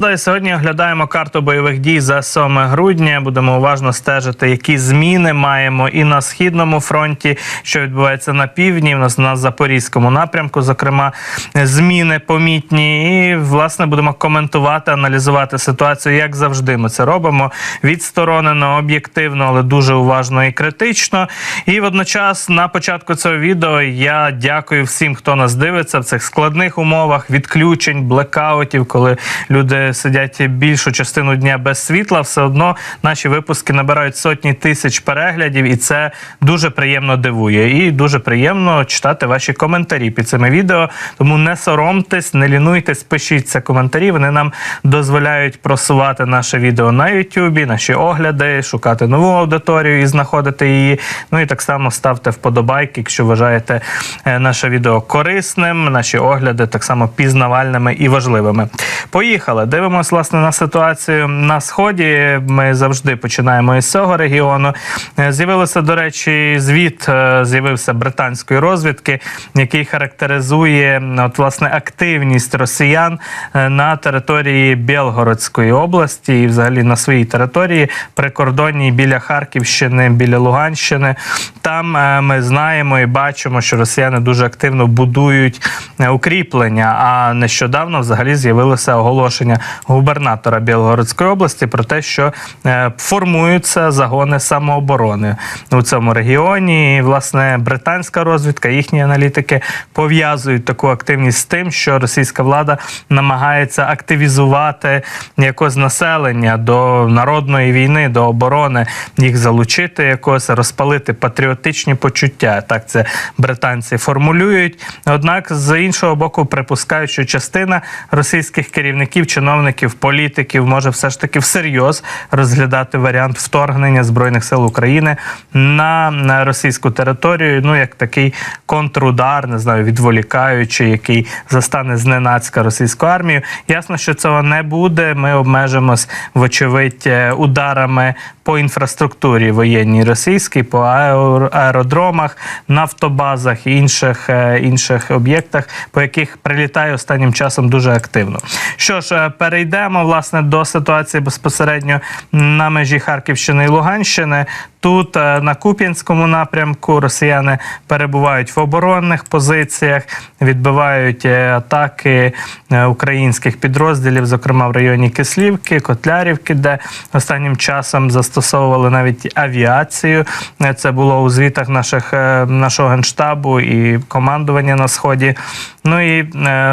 Далі сьогодні оглядаємо карту бойових дій за 7 грудня. Будемо уважно стежити, які зміни маємо і на східному фронті, що відбувається на півдні. У нас на запорізькому напрямку, зокрема, зміни помітні. І власне будемо коментувати, аналізувати ситуацію, як завжди. Ми це робимо відсторонено, об'єктивно, але дуже уважно і критично. І водночас на початку цього відео я дякую всім, хто нас дивиться в цих складних умовах відключень, блекаутів, коли люди сидять більшу частину дня без світла. Все одно наші випуски набирають сотні тисяч переглядів, і це дуже приємно дивує. І дуже приємно читати ваші коментарі під цими відео. Тому не соромтесь, не лінуйтесь, пишіть це коментарі. Вони нам дозволяють просувати наше відео на Ютубі, наші огляди, шукати нову аудиторію і знаходити її. Ну і так само ставте вподобайки, якщо вважаєте е, наше відео корисним, наші огляди так само пізнавальними і важливими. Поїхали. Дивимось власне на ситуацію на сході. Ми завжди починаємо із цього регіону. Е, З'явилося, до речі, звіт е, з'явився британської розвідки, який характеризує от власне активність росіян е, на території Білгородської області і взагалі на своїй території прикордонній біля Харківщини, біля Луганщини. Там ми знаємо і бачимо, що росіяни дуже активно будують укріплення. А нещодавно взагалі з'явилося оголошення губернатора Білгородської області про те, що е, формуються загони самооборони у цьому регіоні. І, власне, британська розвідка, їхні аналітики пов'язують таку активність з тим, що російська влада намагається активізувати якось населення до народної війни, до оборони, їх залучити якось, розпалити патріотичні почуття. Так це британці формулюють. Однак, з іншого боку, припускають, що частина російських керівників, чиновників, політиків може все ж таки всерйоз розглядати варіант вторгнення збройних сил України на, на російську територію. Ну як такий контрудар, не знаю, відволікаючи, який застане зненацька російську армію. Ясно, що цього не буде. Ми обмежимось, вочевидь, е, ударами по інфраструктурі воєнній російській, по аеро- аеродромах, нафтобазах і інших, е, інших об'єктах, по яких прилітає останнім часом дуже активно. Що ж, е, перейдемо власне до ситуації безпосередньо на межі Харківщини і Луганщини. Тут е, на Куп'янському напрямку росіяни перебувають в оборонних позиціях, відбивають е, атаки е, українських підрозділів, зокрема в районі Кислівки, Котлярівки, де останнім часом застосовували навіть авіацію. Це було у звітах наших нашого генштабу і командування на сході. Ну і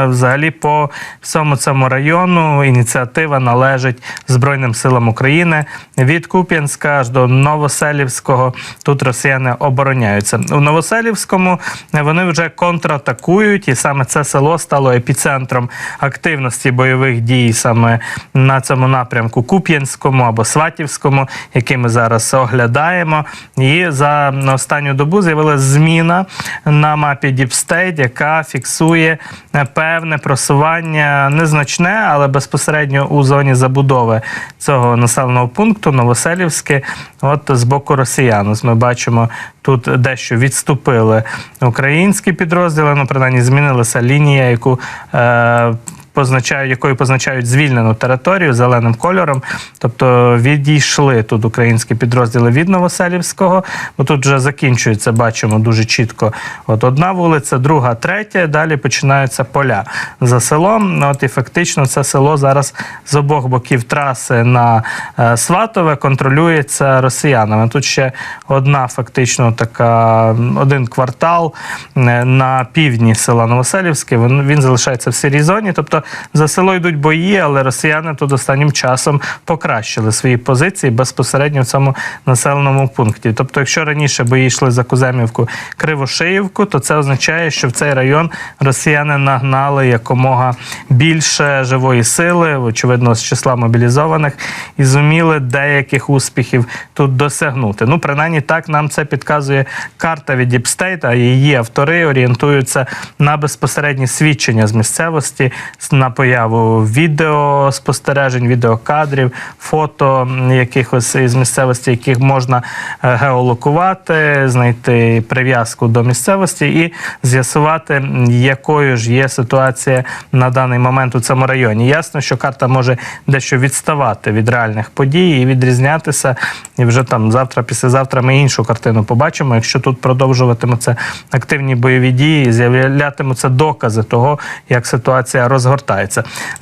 взагалі по всьому цьому району ініціатива належить Збройним силам України від Куп'янська аж до Новоселівського. Тут росіяни обороняються. У Новоселівському вони вже контратакують, і саме це село стало епіцентром активності бойових дій саме на цьому напрямку Куп'янському або Сватівському, який ми зараз оглядаємо. І за останню добу з'явилася зміна на мапі State, яка фіксує певне просування незначне, але безпосередньо у зоні забудови цього населеного пункту Новоселівське. От з боку росіян. Ми бачимо тут дещо відступили українські підрозділи. Ну, принаймні, змінилася лінія, яку е, позначають, якою позначають звільнену територію зеленим кольором. Тобто відійшли тут українські підрозділи від Новоселівського, бо тут вже закінчується, бачимо дуже чітко. От одна вулиця, друга, третя. Далі починаються поля за селом. От і фактично це село зараз з обох боків траси на е, Сватове контролюється росіянами. Тут ще одна фактично така один квартал е, на півдні села Новоселівське. Він, він залишається в сірій зоні. Тобто за село йдуть бої, але росіяни тут останнім часом покращили свої позиції безпосередньо в цьому населеному пункті. Тобто, якщо раніше бої йшли за Куземівку Кривошиївку, то це означає, що в цей район росіяни нагнали якомога більше живої сили, очевидно, з числа мобілізованих, і зуміли деяких успіхів тут досягнути. Ну, принаймні, так нам це підказує карта від Діпстейт, а її автори орієнтуються на безпосередні свідчення з місцевості, на появу відеоспостережень, відеокадрів, фото якихось із місцевості, яких можна е, геолокувати, знайти прив'язку до місцевості і з'ясувати, якою ж є ситуація на даний момент у цьому районі. Ясно, що карта може дещо відставати від реальних подій і відрізнятися. І вже там завтра, післязавтра ми іншу картину побачимо. Якщо тут продовжуватимуться активні бойові дії, з'являтимуться докази того, як ситуація розгортається.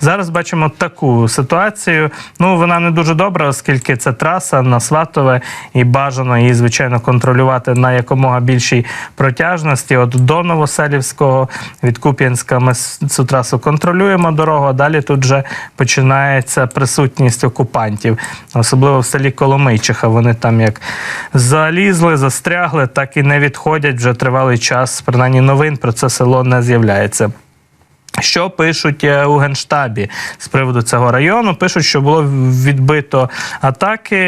Зараз бачимо таку ситуацію. Ну вона не дуже добра, оскільки це траса на Сватове, і бажано її, звичайно, контролювати на якомога більшій протяжності. От до Новоселівського від Куп'янська ми цю трасу контролюємо дорогу, а далі тут вже починається присутність окупантів, особливо в селі Коломийчиха. Вони там як залізли, застрягли, так і не відходять вже тривалий час. Принаймні новин про це село не з'являється. Що пишуть е, у генштабі з приводу цього району? Пишуть, що було відбито атаки.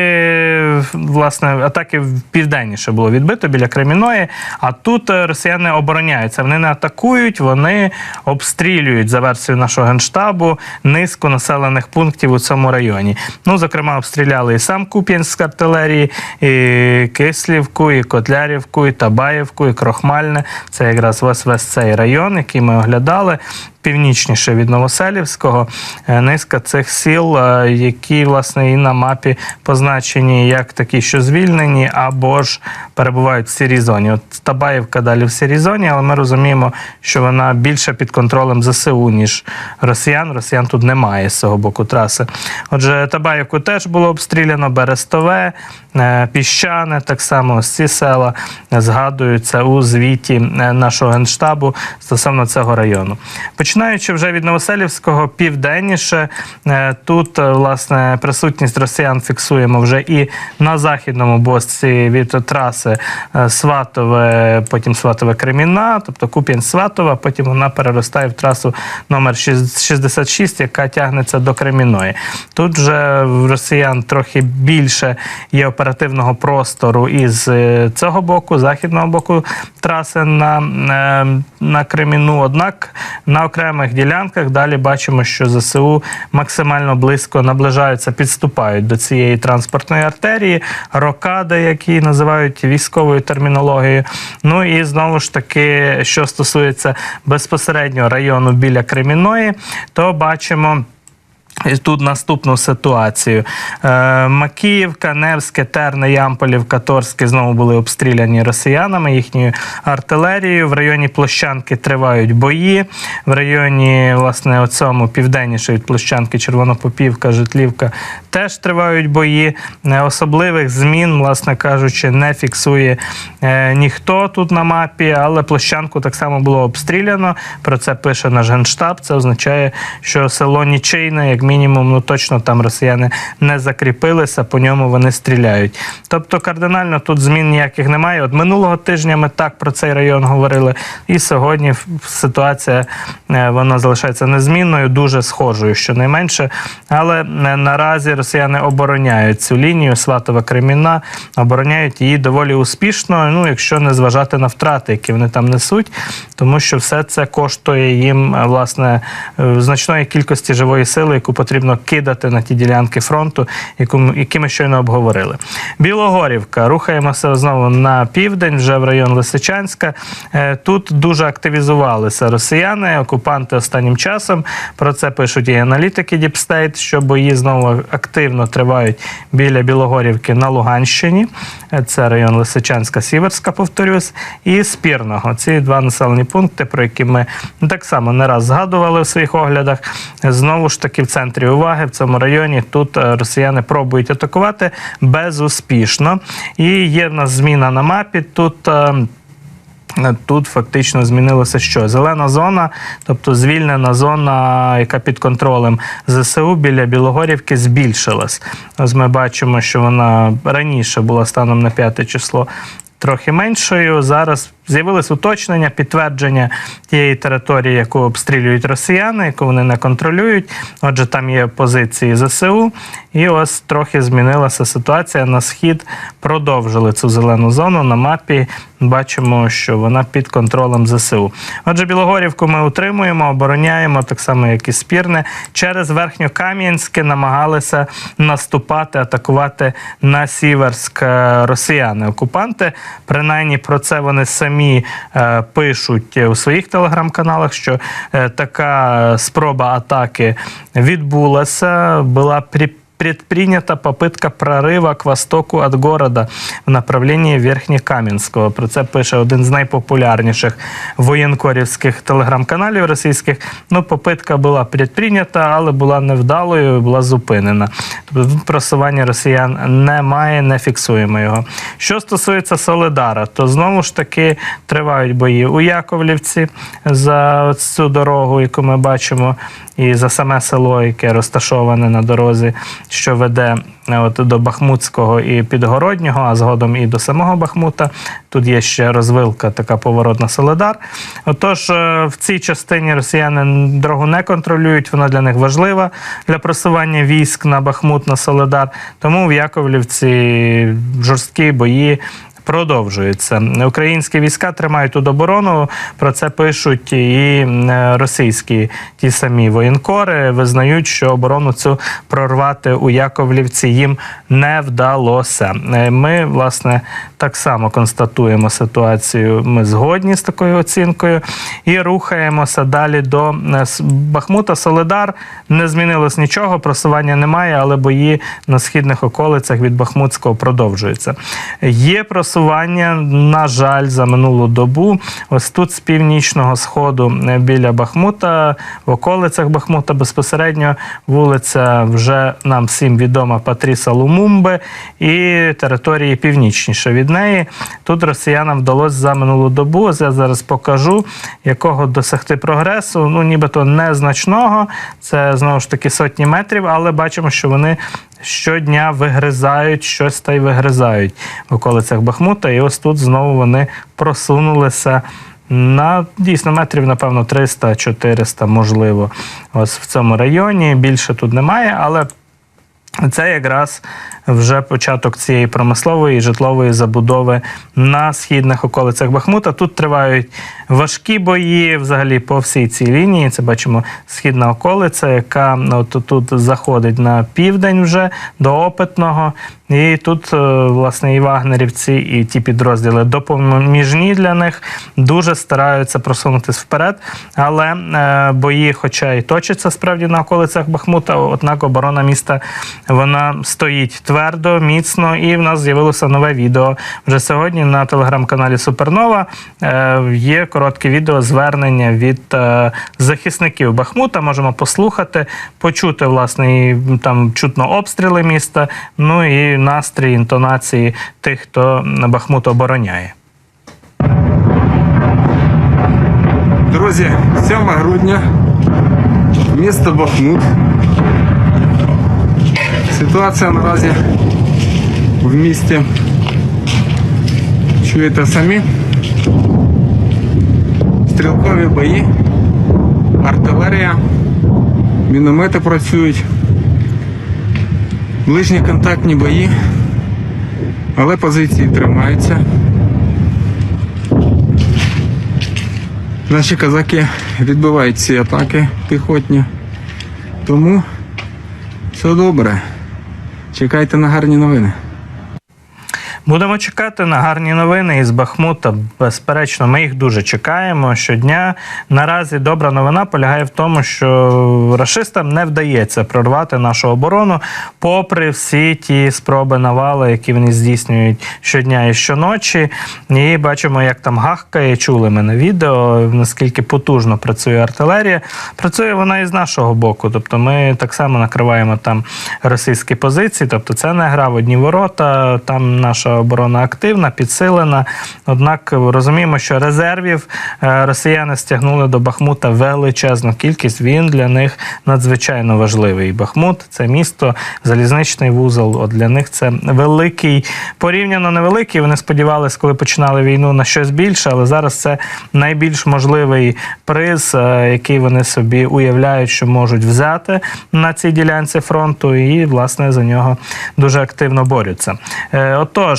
Власне, атаки південніше було відбито біля Креміної. А тут е, росіяни обороняються. Вони не атакують, вони обстрілюють за версією нашого генштабу низку населених пунктів у цьому районі. Ну, зокрема, обстріляли і сам Куп'янськ з артилерії, і Кислівку, і Котлярівку, і Табаєвку, і Крохмальне. Це якраз весь весь цей район, який ми оглядали північніше від Новоселівського, е, низка цих сіл, е, які власне і на мапі позначені як такі, що звільнені, або ж перебувають в сірій зоні. От Табаївка далі в сірій зоні, але ми розуміємо, що вона більше під контролем ЗСУ, ніж росіян. Росіян тут немає з цього боку траси. Отже, Табаївку теж було обстріляно, Берестове, е, Піщане, так само ось ці села згадуються у звіті нашого генштабу стосовно цього району. Починаючи вже від Новоселівського південніше, е, тут е, власне присутність росіян фіксуємо вже і на західному боці від траси е, Сватове, потім Сватове Креміна, тобто Куп'янськ Сватова, потім вона переростає в трасу номер 66, яка тягнеться до Креміної. Тут вже в росіян трохи більше є оперативного простору із цього боку, західного боку траси на, на Креміну. Однак на окремих ділянках далі бачимо, що ЗСУ максимально близько наближаються, підступають до цієї транспортної артерії, рокади, які називають військовою термінологією. Ну і знову ж таки, що стосується безпосередньо району біля Креміної, то бачимо. І Тут наступну ситуацію. Е, Макіївка, Невське, Терне, Ямполівка, Торське знову були обстріляні росіянами, їхньою артилерією. В районі Площанки тривають бої. В районі, власне, оцьому південніше від Площанки, Червонопопівка, Житлівка теж тривають бої. Е, Особливих змін, власне кажучи, не фіксує е, ніхто тут на мапі, але Площанку так само було обстріляно. Про це пише наш генштаб. Це означає, що село нічийне, як мінімум, ну точно там росіяни не закріпилися, по ньому вони стріляють. Тобто кардинально тут змін ніяких немає. От минулого тижня ми так про цей район говорили, і сьогодні ситуація е, вона залишається незмінною, дуже схожою, щонайменше. Але е, наразі росіяни обороняють цю лінію Сватова Креміна, обороняють її доволі успішно. Ну, якщо не зважати на втрати, які вони там несуть, тому що все це коштує їм е, власне значної кількості живої сили, яку потрібно кидати на ті ділянки фронту, які ми щойно обговорили. Білогорівка. Рухаємося знову на південь, вже в район Лисичанська. Е, Тут дуже активізувалися росіяни, окупанти останнім часом. Про це пишуть і аналітики State, що бої знову активно тривають біля Білогорівки на Луганщині. Е, Це район Лисичанська, Сіверська, повторюсь, і Спірного. Ці два населені пункти, про які ми так само не раз згадували в своїх оглядах. Знову ж таки, в центрі уваги в цьому районі тут е, росіяни пробують атакувати безуспішно. І є в нас зміна на мапі. Тут. е, Тут фактично змінилося що? Зелена зона, тобто звільнена зона, яка під контролем ЗСУ біля Білогорівки, збільшилась. Ось ми бачимо, що вона раніше була станом на 5 число трохи меншою. Зараз З'явились уточнення, підтвердження тієї території, яку обстрілюють росіяни, яку вони не контролюють. Отже, там є позиції ЗСУ. І ось трохи змінилася ситуація. На схід продовжили цю зелену зону на мапі. Бачимо, що вона під контролем ЗСУ. Отже, Білогорівку ми утримуємо, обороняємо, так само, як і Спірне. Через Верхньокам'янське намагалися наступати, атакувати на Сіверськ е, росіяни. Окупанти, принаймні про це вони самі е, пишуть у своїх телеграм-каналах, що е, така спроба атаки відбулася, була при предпринята попытка прорыва к востоку от города в направлении Верхнекам'янського. Про це пише один з найпопулярніших воєнкорівських телеграм-каналів російських. Ну, попитка була предпринята, але була невдалою, була зупинена. Тобто тут просування росіян немає, не фіксуємо його. Що стосується Соледара, то знову ж таки тривають бої у Яковлівці за цю дорогу, яку ми бачимо, і за саме село, яке розташоване на дорозі, що веде е, от до Бахмутського і Підгороднього, а згодом і до самого Бахмута. Тут є ще розвилка, така поворотна Соледар. Отож, е, в цій частині росіяни дорогу не контролюють, вона для них важлива для просування військ на Бахмут, на Соледар. Тому в Яковлівці жорсткі бої. Продовжується. Українські війська тримають тут оборону. Про це пишуть і е, російські ті самі воєнкори. Визнають, що оборону цю прорвати у Яковлівці їм не вдалося. Е, Ми, власне, так само констатуємо ситуацію. Ми згодні з такою оцінкою і рухаємося далі до е, Бахмута. Соледар не змінилось нічого, просування немає, але бої на східних околицях від Бахмутського продовжуються. Є просування, на жаль, за минулу добу. Ось тут з північного сходу е, біля Бахмута, в околицях Бахмута безпосередньо вулиця вже нам всім відома Патріса Лумумби і території північніше від неї. Тут росіянам вдалося за минулу добу. Ось я зараз покажу, якого досягти прогресу. Ну, нібито незначного. Це знову ж таки сотні метрів, але бачимо, що вони щодня вигризають щось та й вигризають в околицях Бахмута. І ось тут знову вони просунулися. На дійсно метрів, напевно, 300-400, можливо, ось в цьому районі. Більше тут немає, але це якраз вже початок цієї промислової і житлової забудови на східних околицях Бахмута. Тут тривають важкі бої взагалі по всій цій лінії. Це бачимо східна околиця, яка от тут заходить на південь вже до опитного. І тут, е, власне, і вагнерівці, і ті підрозділи допоміжні для них дуже стараються просунутися вперед. Але е, бої, хоча й точаться справді на околицях Бахмута, однак оборона міста вона стоїть твердо, міцно, і в нас з'явилося нове відео. Вже сьогодні на телеграм-каналі Супернова е, є коротке відео звернення від е, захисників Бахмута. Можемо послухати, почути власне і там чутно обстріли міста. Ну і настрій, інтонації тих, хто Бахмут обороняє. Друзі, 7 грудня, місто Бахмут. Ситуація наразі в місті. Чуєте самі? Стрілкові бої, артилерія, міномети працюють, ближні контактні бої, але позиції тримаються. Наші козаки відбивають ці атаки піхотні. Тому все добре. Чекайте на гарні новини. Будемо чекати на гарні новини із Бахмута. Безперечно, ми їх дуже чекаємо щодня. Наразі добра новина полягає в тому, що рашистам не вдається прорвати нашу оборону, попри всі ті спроби навали, які вони здійснюють щодня і щоночі. І бачимо, як там гахкає. Чули ми на відео, наскільки потужно працює артилерія. Працює вона і з нашого боку. Тобто ми так само накриваємо там російські позиції. Тобто це не гра в одні ворота. Там наша оборона активна, підсилена. Однак розуміємо, що резервів е, росіяни стягнули до Бахмута величезну кількість. Він для них надзвичайно важливий. Бахмут це місто, залізничний вузол. От для них це великий, порівняно невеликий. Вони сподівалися, коли починали війну на щось більше, але зараз це найбільш можливий приз, е, який вони собі уявляють, що можуть взяти на цій ділянці фронту, і власне за нього дуже активно борються. Е,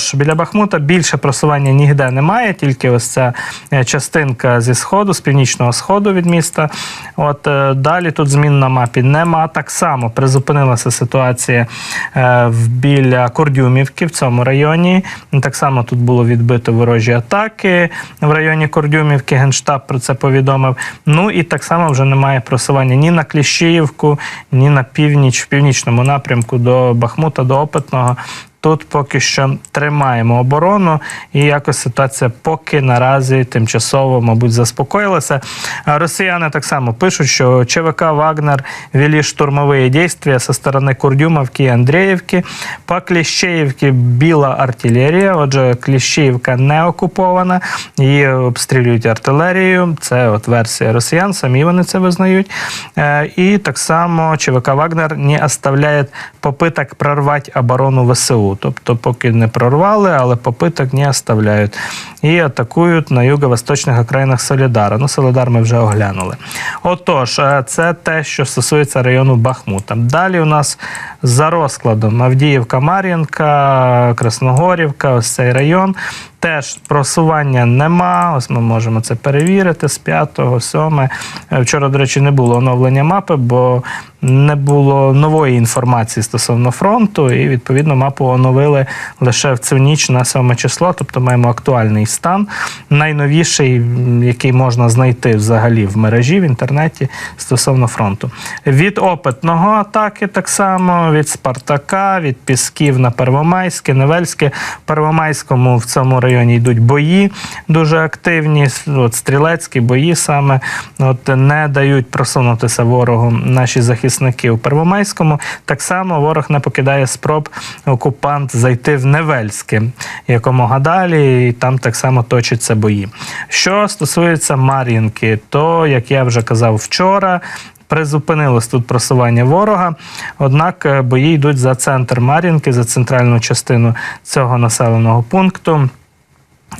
Отож, біля Бахмута більше просування ніде немає, тільки ось ця е, частинка зі сходу, з північного сходу від міста. От е, далі тут змін на мапі нема. Так само призупинилася ситуація е, біля Кордюмівки в цьому районі. Так само тут було відбито ворожі атаки в районі Кордюмівки. Генштаб про це повідомив. Ну і так само вже немає просування ні на Кліщіївку, ні на північ, в північному напрямку до Бахмута, до Опитного. Тут поки що тримаємо оборону, і якось ситуація поки наразі тимчасово, мабуть, заспокоїлася. Росіяни так само пишуть, що ЧВК Вагнер вели штурмові дії со сторони Курдюмовки і Андріївки. По Кліщеївці біла артилерія. Отже, Кліщеївка не окупована, її обстрілюють артилерією. Це от версія росіян, самі вони це визнають. Е, І так само ЧВК Вагнер не оставляє попиток прорвати оборону ВСУ. Тобто, поки не прорвали, але попиток не оставляють. І атакують на юго-восточних окраїнах Солідара. Ну, Солідар ми вже оглянули. Отож, е, це те, що стосується району Бахмута. Далі у нас за розкладом Авдіївка, Мар'їнка, Красногорівка, ось цей район. Теж просування нема. Ось ми можемо це перевірити з 5, 7. Е, Вчора, до речі, не було оновлення мапи, бо не було нової інформації стосовно фронту, і відповідно мапу оновили лише в цю ніч на 7 число, тобто маємо актуальний стан, найновіший, який можна знайти взагалі в мережі в інтернеті стосовно фронту. Від опитного атаки так само, від Спартака, від Пісків на Первомайське, Невельське. Первомайському в цьому районі йдуть бої дуже активні. От стрілецькі бої саме от не дають просунутися ворогу наші захисники у Первомайському. Так само ворог не покидає спроб окупант зайти в Невельське якомога далі, і там так само точаться бої. Що стосується Мар'їнки, то як я вже казав вчора. Призупинилось тут просування ворога, однак е, бої йдуть за центр Мар'їнки, за центральну частину цього населеного пункту.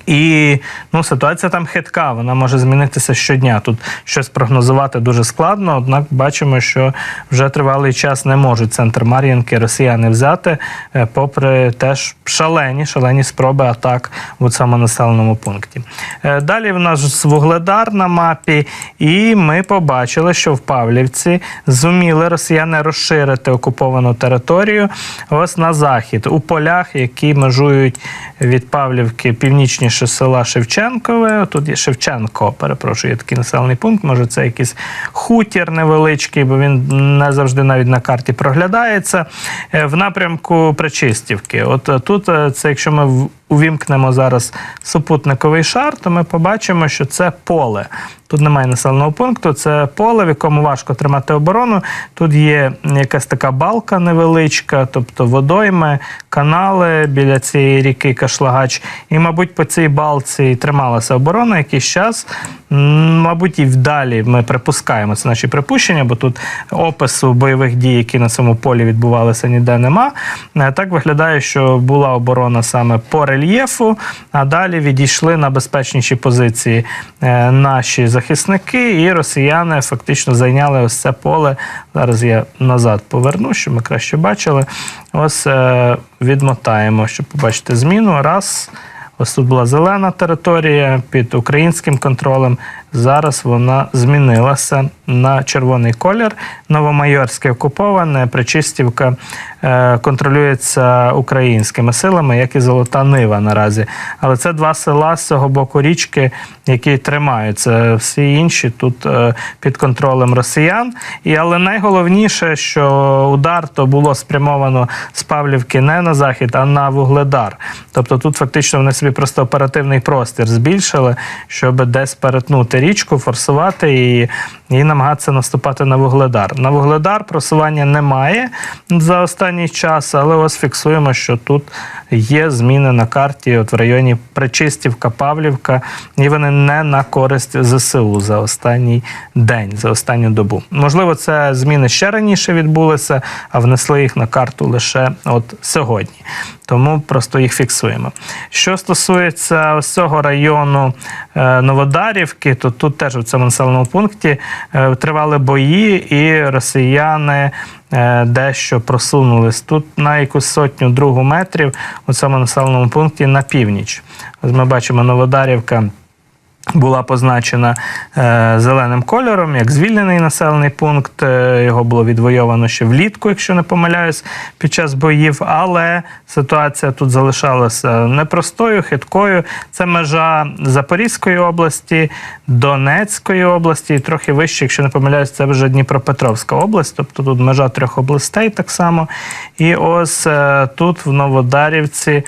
І ну, ситуація там хитка, вона може змінитися щодня. Тут щось прогнозувати дуже складно, однак бачимо, що вже тривалий час не можуть центр Мар'їнки росіяни взяти, е, попри теж шалені, шалені спроби атак у цьому населеному пункті. Е, Далі в нас вугледар на мапі, і ми побачили, що в Павлівці зуміли росіяни розширити окуповану територію ось на захід, у полях, які межують від Павлівки північніше села Шевченкове. Тут є Шевченко, перепрошую, є такий населений пункт. Може, це якийсь хутір невеличкий, бо він не завжди навіть на карті проглядається. Е, В напрямку Причистівки. От е, тут, е, це якщо ми увімкнемо зараз супутниковий шар, то ми побачимо, що це поле. Тут немає населеного пункту, це поле, в якому важко тримати оборону. Тут є якась така балка невеличка, тобто водойми, канали біля цієї ріки Кашлагач. І, мабуть, по цій балці трималася оборона якийсь час. Мабуть, і вдалі ми припускаємо це наші припущення, бо тут опису бойових дій, які на цьому полі відбувалися, ніде нема. Е, Так виглядає, що була оборона саме по рельєфу, а далі відійшли на безпечніші позиції е, наші захисники, і росіяни фактично зайняли ось це поле. Зараз я назад поверну, щоб ми краще бачили. Ось е, відмотаємо, щоб побачити зміну. Раз. Ось тут була зелена територія під українським контролем. Зараз вона змінилася на червоний колір. Новомайорське окуповане, Причистівка е, контролюється українськими силами, як і Золота Нива наразі. Але це два села з цього боку річки, які тримаються. Всі інші тут е, під контролем росіян. І але найголовніше, що удар то було спрямовано з Павлівки не на захід, а на вугледар. Тобто тут фактично вони собі просто оперативний простір збільшили, щоб десь перетнути річку, форсувати і і намагатися наступати на вугледар. На вугледар просування немає за останній час, але ось фіксуємо, що тут є зміни на карті от в районі Причистівка, Павлівка, і вони не на користь ЗСУ за останній день, за останню добу. Можливо, це зміни ще раніше відбулися, а внесли їх на карту лише от сьогодні. Тому просто їх фіксуємо. Що стосується ось цього району е, Новодарівки, то тут теж в цьому населеному пункті е, тривали бої, і росіяни дещо просунулись тут на якусь сотню другу метрів у цьому населеному пункті на північ. Ось ми бачимо Новодарівка була позначена е, зеленим кольором як звільнений населений пункт. Е, Його було відвойовано ще влітку, якщо не помиляюсь, під час боїв. Але ситуація тут залишалася непростою, хиткою. Це межа Запорізької області, Донецької області, і трохи вище, якщо не помиляюсь, це вже Дніпропетровська область. Тобто тут межа трьох областей так само. І ось е, тут в Новодарівці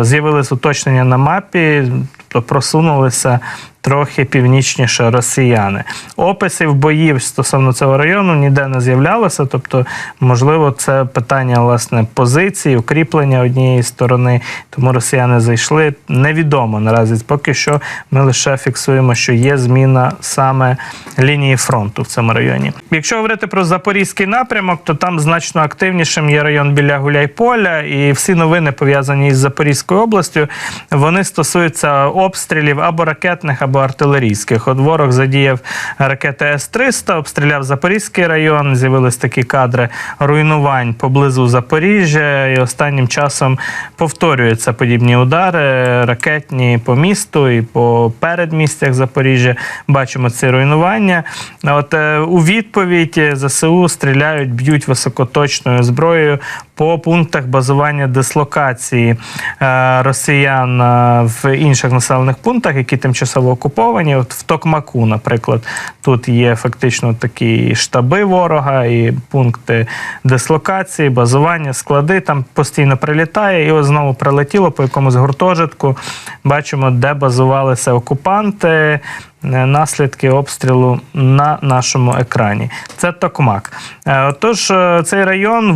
з'явились уточнення на мапі, тобто просунулися трохи північніше росіяни. Описів боїв стосовно цього району ніде не з'являлося. Тобто, можливо, це питання власне позиції, укріплення однієї сторони. Тому росіяни зайшли. Невідомо наразі. Поки що ми лише фіксуємо, що є зміна саме лінії фронту в цьому районі. Якщо говорити про запорізький напрямок, то там значно активнішим є район біля Гуляйполя, і всі новини пов'язані із Запорізькою областю. Вони стосуються обстрілів або ракетних, або артилерійських. От ворог задіяв ракети С-300, обстріляв Запорізький район. З'явились такі кадри руйнувань поблизу Запоріжжя. І останнім часом повторюються подібні удари ракетні по місту і по передмістях Запоріжжя. Бачимо ці руйнування. От е, у відповідь ЗСУ стріляють, б'ють високоточною зброєю по пунктах базування дислокації е, росіян е, в інших населених пунктах, які тимчасово окуповані. От в Токмаку, наприклад, тут є фактично такі штаби ворога і пункти дислокації, базування, склади. Там постійно прилітає, і ось знову прилетіло по якомусь гуртожитку. Бачимо, де базувалися окупанти. Е, Наслідки обстрілу на нашому екрані. Це Токмак. Е, Отож, е, цей район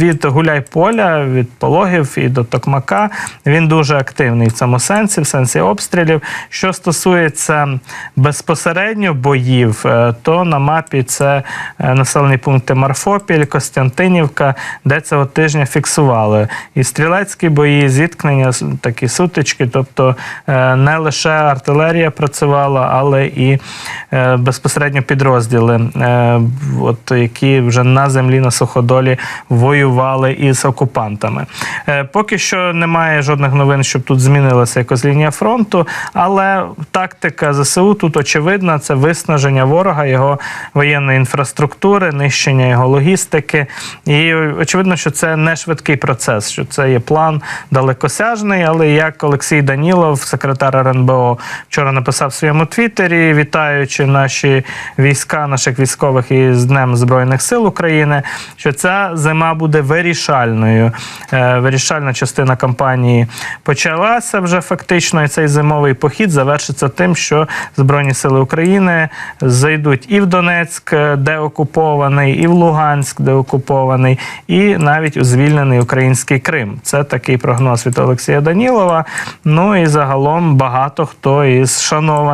від Гуляйполя, від Пологів і до Токмака, він дуже активний в цьому сенсі, в сенсі обстрілів. Що стосується безпосередньо боїв, то на мапі це населені пункти Марфопіль, Костянтинівка, де цього тижня фіксували і стрілецькі бої, зіткнення, такі сутички, тобто не лише артилерія працювала, але і е, безпосередньо підрозділи, е, от, які вже на землі на суходолі воювали із окупантами. Е, Поки що немає жодних новин, щоб тут змінилася якось лінія фронту, але тактика ЗСУ тут очевидна: це виснаження ворога, його воєнної інфраструктури, нищення його логістики. І очевидно, що це не швидкий процес, що це є план далекосяжний. Але як Олексій Данілов, секретар РНБО, вчора написав своєму твіттері, вітаючи наші війська, наших військових із Днем Збройних сил України, що ця зима буде вирішальною. Е, Вирішальна частина кампанії почалася вже фактично, і цей зимовий похід завершиться тим, що Збройні сили України зайдуть і в Донецьк, е, де окупований, і в Луганськ, де окупований, і навіть у звільнений український Крим. Це такий прогноз від Олексія Данілова. Ну і загалом багато хто із шанованих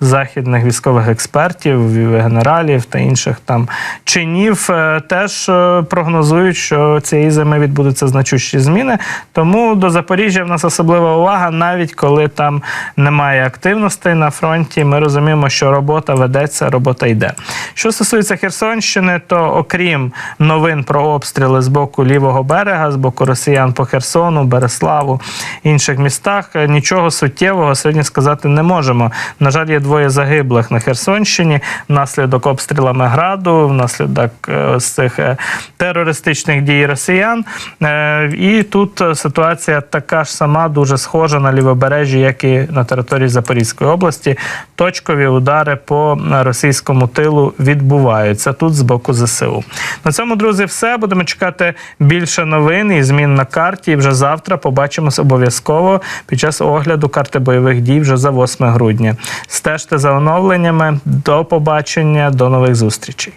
західних військових експертів, генералів та інших там чинів е, теж е, прогнозують, що цієї зими відбудуться значущі зміни. Тому до Запоріжжя в нас особлива увага, навіть коли там немає активностей на фронті. Ми розуміємо, що робота ведеться, робота йде. Що стосується Херсонщини, то окрім новин про обстріли з боку лівого берега, з боку росіян по Херсону, Береславу, інших містах, е, нічого суттєвого сьогодні сказати не можемо. На жаль, є двоє загиблих на Херсонщині внаслідок обстрілами граду, внаслідок е, ось цих е, терористичних дій росіян. Е, І тут ситуація така ж сама, дуже схожа на лівобережжі, як і на території Запорізької області. Точкові удари по російському тилу відбуваються тут з боку ЗСУ. На цьому, друзі, все. Будемо чекати більше новин і змін на карті. І вже завтра побачимось обов'язково під час огляду карти бойових дій вже за 8 грудня. Стежте за оновленнями. До побачення, до нових зустрічей.